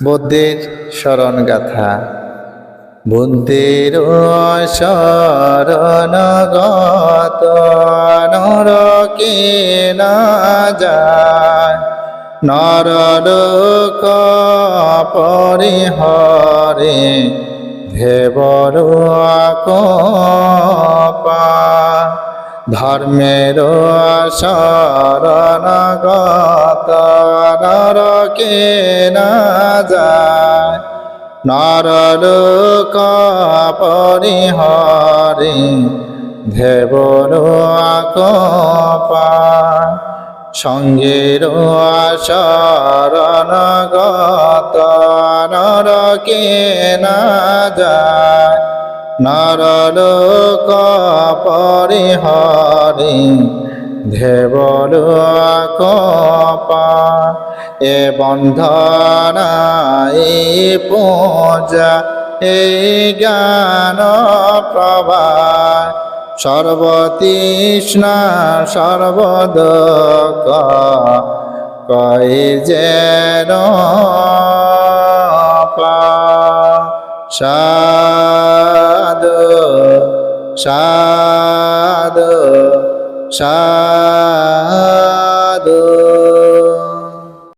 বুদ্ধির স্মরণ গাথা বুদ্ধির শরণ গত নরকে না যায়। নরলোক পরিহরে ধেবর আকপা ধর্মের শরণগত নরকে না যায়? নরলোক পরিহরে ধেবর আকপা সঙ্গের শরণগত নরকে না যায়? নরলোক পরিহরে কপা, এ বন্ধনা এ পূজা এ জ্ঞান প্রভা সর্বতৃষ্ণা সর্বদক কই যেন পা সাধু সাধু।